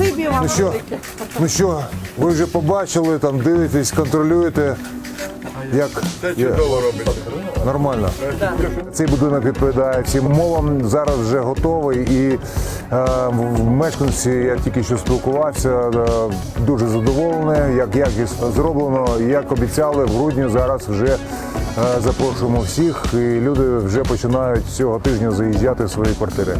вам Ну що, ну що, ви вже побачили, там дивитесь, контролюєте. Як Це чудово робиться. нормально. Цей будинок відповідає цим умовам. Зараз вже готовий. І е, в- мешканці, я тільки що спілкувався, е, дуже задоволені, як якісно зроблено. Як обіцяли, в грудні зараз вже е, запрошуємо всіх, і люди вже починають цього тижня заїжджати в свої квартири.